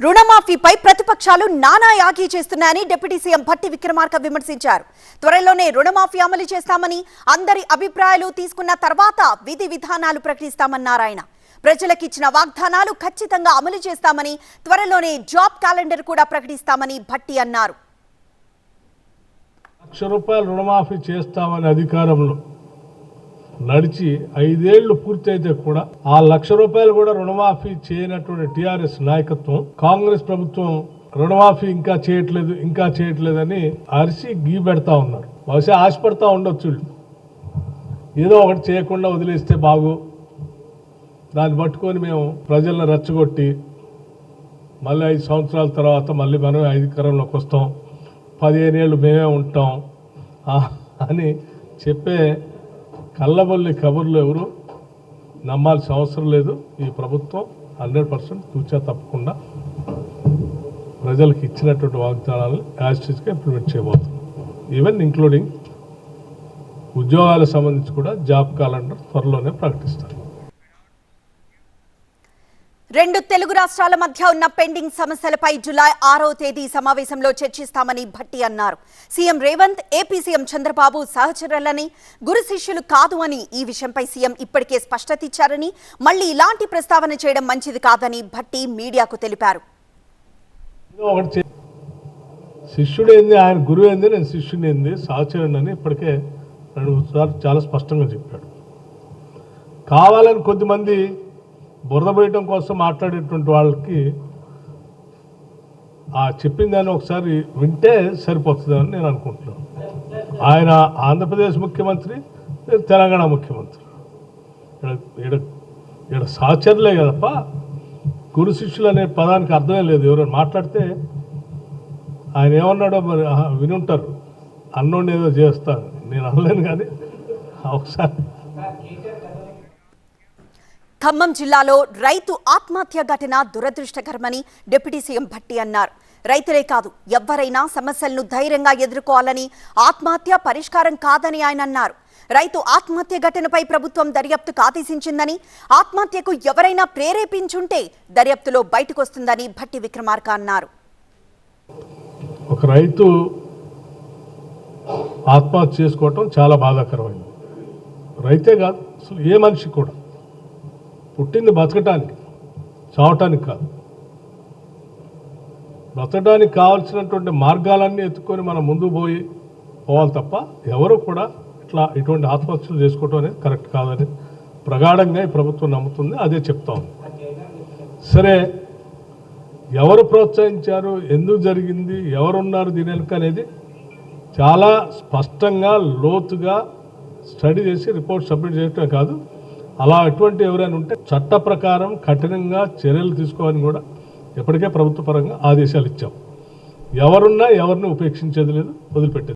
రుణమాఫీపై ప్రతిపక్షాలు నానా యాగి చేస్తున్నాయని డిప్యూటీ సీఎం భట్టి విక్రమార్క విమర్శించారు. త్వరలోనే రుణమాఫీ అమలు చేస్తామని అందరి అభిప్రాయాలు తీసుకున్న తర్వాత విధి విధానాలు ప్రకటిస్తామన్నారు ఆయన ప్రజలకిచ్చిన వాగ్దానాలు ఖచ్చితంగా అమలు చేస్తామని త్వరలోనే జాబ్ క్యాలెండర్ కూడా ప్రకటిస్తామని భట్టి అన్నారు. లక్ష రూపాయలు రుణమాఫీ చేస్తామని అధికారంలో నడిచి ఐదేళ్ళు పూర్తయితే కూడా ఆ లక్ష రూపాయలు కూడా రుణమాఫీ చేయనటువంటి టిఆర్ఎస్ నాయకత్వం కాంగ్రెస్ ప్రభుత్వం రుణమాఫీ ఇంకా చేయట్లేదు ఇంకా చేయట్లేదని అరిసి గీ పెడతా ఉన్నారు. బహుశా ఆశపడతా ఉండొచ్చు ఏదో ఒకటి చేయకుండా వదిలేస్తే బాగు. దాన్ని పట్టుకొని మేము ప్రజలను రెచ్చగొట్టి మళ్ళీ ఐదు సంవత్సరాల తర్వాత మళ్ళీ మనం అధికారంలోకి వస్తాం. పదిహేను ఏళ్ళు మేమే ఉంటాం. అని చెప్పే కళ్ళబొల్లి కబుర్లు ఎవరు నమ్మాల్సిన అవసరం లేదు. ఈ ప్రభుత్వం హండ్రెడ్ పర్సెంట్ తూచా తప్పకుండా ప్రజలకు ఇచ్చినటువంటి వాగ్దానాలను యాస్టిస్గా ఇంప్లిమెంట్ చేయబోతుంది. ఈవెన్ ఇంక్లూడింగ్ ఉద్యోగాలకు సంబంధించి కూడా జాబ్ క్యాలెండర్ త్వరలోనే ప్రకటిస్తారు. రెండు తెలుగు రాష్ట్రాల మధ్య ఉన్న పెండింగ్ సమస్యలపై జులై ఆరో తేదీ సమావేశంలో చర్చిస్తామని భట్టి అన్నారు. CM Revanth AP CM Chandrababu సహచరులని గురు శిష్యులు కాదు అని ఈ విషయంపై సీఎం ఇప్పటికే స్పష్టత ఇచ్చారని మళ్ళీ ఇలాంటి ప్రస్తావన చేయడం మంచిది కాదని భట్టి మీడియాకు తెలిపారు. శిష్యుడు ఏంది ఆయన గురువు ఏంది నేను శిష్యుని ఏంది సహచరుని అని ఇప్పటికే రెండు చాలా స్పష్టంగా చెప్పాడు. కావాలని కొద్దిమంది బురద పోయటం కోసం మాట్లాడేటువంటి వాళ్ళకి ఆ చెప్పిన దాన్ని ఒకసారి వింటే సరిపోతుందని నేను అనుకుంటున్నాను. ఆయన ఆంధ్రప్రదేశ్ ముఖ్యమంత్రి తెలంగాణ ముఖ్యమంత్రి. ఈడ ఈడ సహచరులే కదప్ప. గురు శిష్యులు అనే పదానికి అర్థమే లేదు. ఎవరైనా మాట్లాడితే ఆయన ఏమన్నాడో మరి వినుంటారు. అన్నోడు ఏదో చేస్తాను నేను అనలేను కానీ ఒకసారి ఖమ్మం జిల్లాలో రైతు ఆత్మహత్య ఘటన దురదృష్టకరమని డిప్యూటీ సీఎం భట్టి అన్నారు. రైతులే కాదు ఎవ్వరైనా సమస్యలను ధైర్యంగా ఎదుర్కోవాలని ఆత్మహత్య పరిష్కారం కాదని ఆయన అన్నారు. రైతు ఆత్మహత్య ఘటనపై ప్రభుత్వం దర్యాప్తుకు ఆదేశించిందని ఆత్మహత్యకు ఎవరైనా ప్రేరేపించుంటే దర్యాప్తులో బయటకొస్తుందని భట్టి విక్రమార్క అన్నారు. ఒక రైతు ఆత్మహత్య చేసుకోవటం చాలా బాధాకరమైంది. రైతే కాదు అసలు ఏ మనిషి కూడా పుట్టింది బతకటానికి చావటానికి కాదు. బ్రతకడానికి కావాల్సినటువంటి మార్గాలన్నీ ఎత్తుకొని మనం ముందు పోయి పోవాలి తప్ప ఎవరు కూడా ఇట్లా ఇటువంటి ఆత్మహత్యలు చేసుకోవటం అనేది కరెక్ట్ కాదని ప్రగాఢంగా ఈ ప్రభుత్వం నమ్ముతుంది. అదే చెప్తా ఉంది సరే ఎవరు ప్రోత్సహించారు ఎందుకు జరిగింది ఎవరున్నారు దీని వెనుక అనేది చాలా స్పష్టంగా లోతుగా స్టడీ చేసి రిపోర్ట్ సబ్మిట్ చేయటమే కాదు అలా అటువంటి ఎవరైనా ఉంటే చట్ట ప్రకారం కఠినంగా చర్యలు తీసుకోవాలని కూడా ఇప్పటికే ప్రభుత్వ పరంగా ఆదేశాలు ఇచ్చాం. ఎవరున్నా ఎవరిని ఉపేక్షించేది లేదు వదిలిపెట్టేది